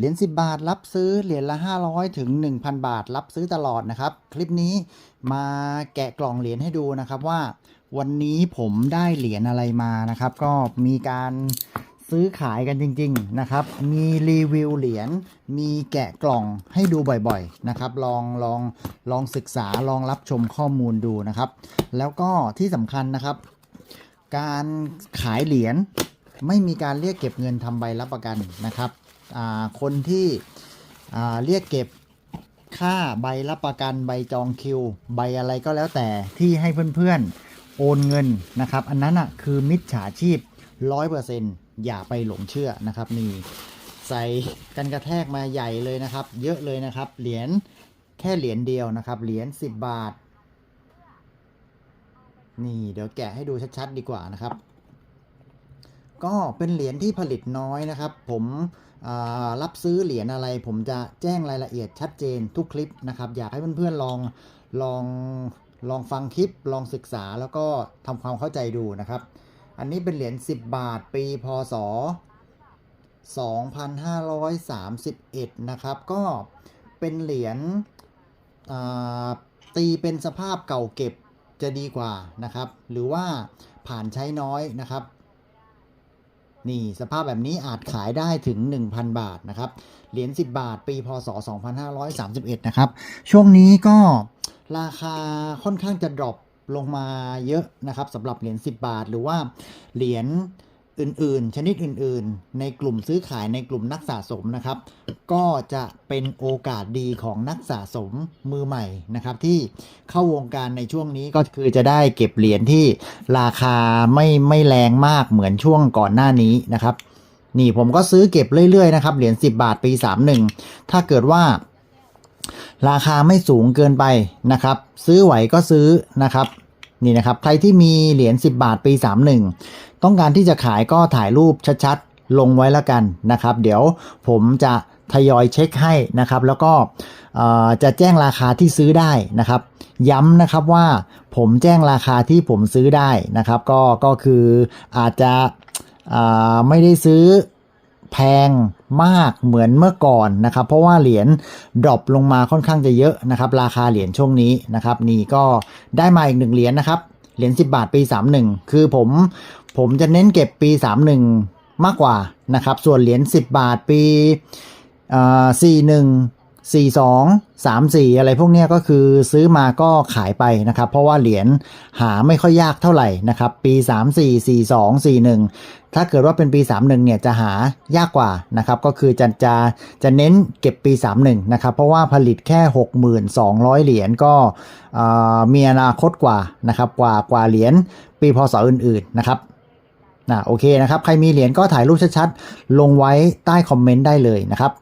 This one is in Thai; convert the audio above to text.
เหรียญ10 บาท รับซื้อเหรียญละ 500 ถึง 1,000 บาท รับซื้อตลอดนะครับ คลิปนี้มาแกะกล่องเหรียญให้ดูนะครับว่า วันนี้ผมได้เหรียญอะไรมานะครับ ก็มีการซื้อขายกันจริง ๆนะครับ มีรีวิวเหรียญ มีแกะกล่องให้ดูบ่อยๆนะครับ ลองลองลองศึกษาลองรับชมข้อมูลดูนะครับ แล้วก็ที่สำคัญนะครับ การขายเหรียญ ไม่มีการเรียกเก็บเงินทำใบรับประกันนะครับคนที่เรียกเก็บค่าใบรับประกันใบจองคิว ใบอะไรก็แล้วแต่ที่ให้เพื่อนๆโอนเงินนะครับ อันนั้นอะคือมิจฉาชีพ100%อย่าไปหลงเชื่อนะครับนี่ใส่กันกระแทกมาใหญ่เลยนะครับ เยอะเลยนะครับ เหรียญแค่เหรียญเดียวนะครับ เหรียญ10บาท นี่เดี๋ยวแกะให้ดูชัดๆดีกว่านะครับ ก็เป็นเหรียญที่ผลิตน้อยนะครับ ผมรับซื้อเหรียญอะไร ผมจะแจ้งรายละเอียดชัดเจนทุกคลิปนะครับ อยากให้เพื่อนๆลองลองลองฟังคลิป ลองศึกษาแล้วก็ทำความเข้าใจดูนะครับ อันนี้เป็นเหรียญ10 บาทปีพศ 2531 นะครับ ก็เป็นเหรียญตีเป็นสภาพเก่าเก็บจะดีกว่านะครับ หรือว่าผ่านใช้น้อยนะครับ นี่สภาพแบบนี้อาจขายได้ถึง 1,000 บาทนะครับ เหรียญ10 บาท ปีพศ 2531 นะครับ ช่วงนี้ก็ราคาค่อนข้างจะดรอปลงมาเยอะนะครับสำหรับเหรียญ10 บาท หรือว่าเหรียญ อื่นๆ ชนิดอื่นๆ ในกลุ่มซื้อขายในกลุ่มนักสะสมนะครับ ก็จะเป็นโอกาสดีของนักสะสมมือใหม่นะครับ ที่เข้าวงการในช่วงนี้ก็คือจะได้เก็บเหรียญที่ราคาไม่ไม่แรงมากเหมือนช่วงก่อนหน้านี้นะครับ นี่ผมก็ซื้อเก็บเรื่อยๆนะครับเหรียญ10 บาทปี 31 ถ้าเกิดว่าราคาไม่สูงเกินไปนะครับ ซื้อไหวก็ซื้อนะครับ นี่นะครับใครที่มีเหรียญ10 บาทปี 31 ต้องการที่จะขายก็ถ่ายรูปชัดๆ ลงไว้แล้วกันนะครับ เดี๋ยวผมจะทยอยเช็คให้นะครับ แล้วก็จะแจ้งราคาที่ซื้อได้นะครับ ย้ำนะครับว่าผมแจ้งราคาที่ผมซื้อได้นะครับ ก็ก็คืออาจจะไม่ได้ซื้อ แพงมากเหมือนเมื่อก่อนนะครับ เพราะว่าเหรียญดรอปลงมาค่อนข้างจะเยอะนะครับ ราคาเหรียญช่วงนี้นะครับ นี่ก็ได้มาอีกหนึ่งเหรียญนะครับเหรียญ10 บาทปี 31 คือผมผมจะเน้นเก็บปี 31 มากกว่านะครับ ส่วนเหรียญ10 บาทปีอ่ 4 2 3 4 อะไรพวกนี้ก็คือซื้อมาก็ขายไปนะครับ เพราะว่าเหรียญหาไม่ค่อยยากเท่าไหร่นะครับ ปี 34 42 41 ถ้าเกิดว่าเป็นปี 31 เนี่ยจะหายากกว่านะครับ ก็คือจะจะจะเน้นเก็บปี 31 นะครับ เพราะว่าผลิตแค่ 6,200 เหรียญก็เอ่อมีอนาคตกว่านะครับกว่ากว่าเหรียญปีพศอื่น ๆ นะครับนะโอเคนะครับ ใครมีเหรียญก็ถ่ายรูปชัดๆ ลงไว้ใต้คอมเมนต์ได้เลยนะครับ